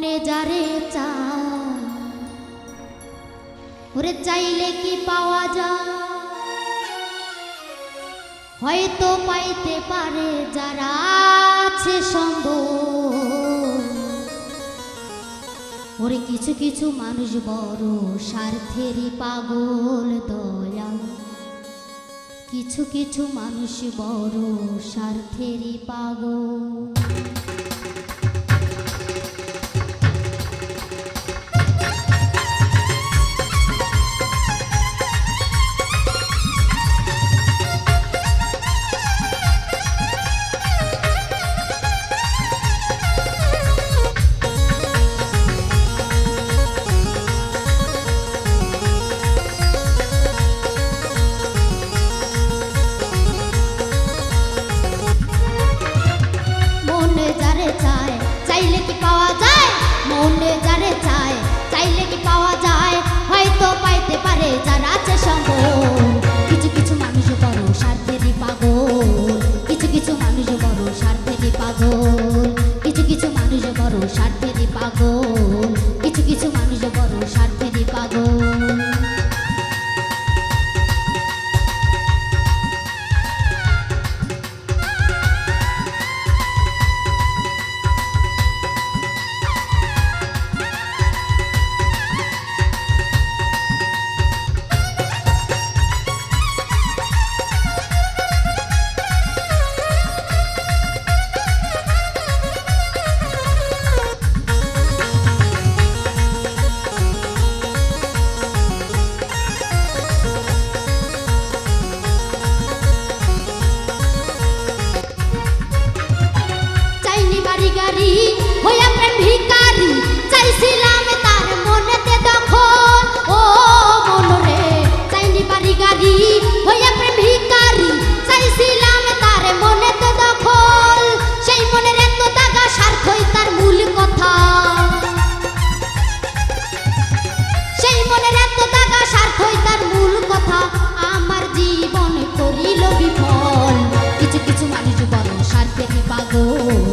মনে যারে ওরে চাইলে কি পাওয়া যায়? হয়তো পাইতে পারে যারা আছে সম্ভব ওরে কিছু কিছু মানুষ বড় স্বার্থেরই পাগল দয়া কিছু কিছু মানুষ বড় স্বার্থেরই পাগল। que me pagou.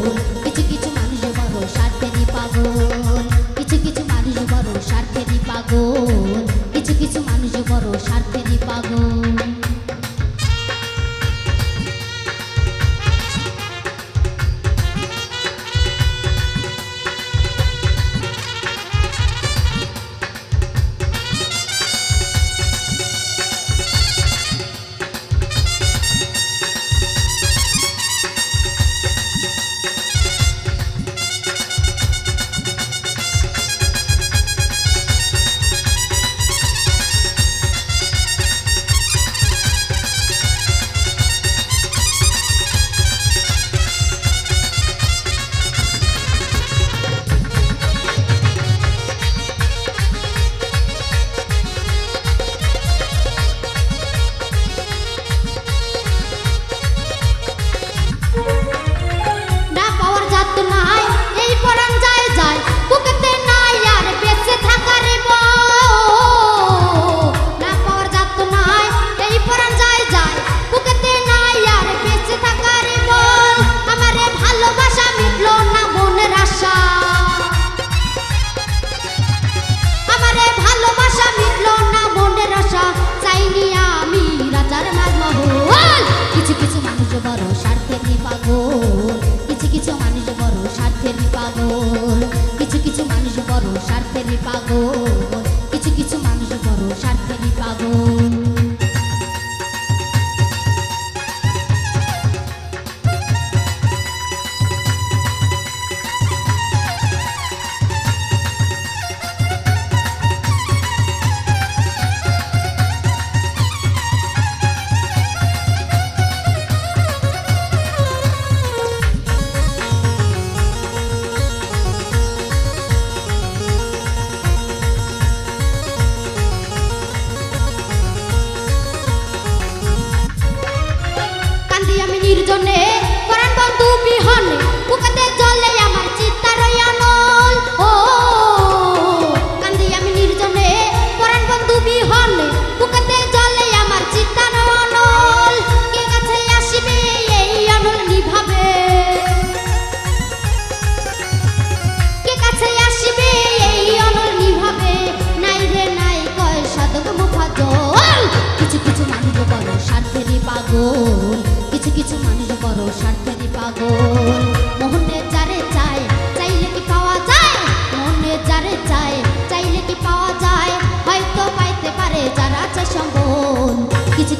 কিছু কিছু মানুষ বড় সার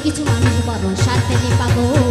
কিছু মানুষ বড় সাথে পাগল।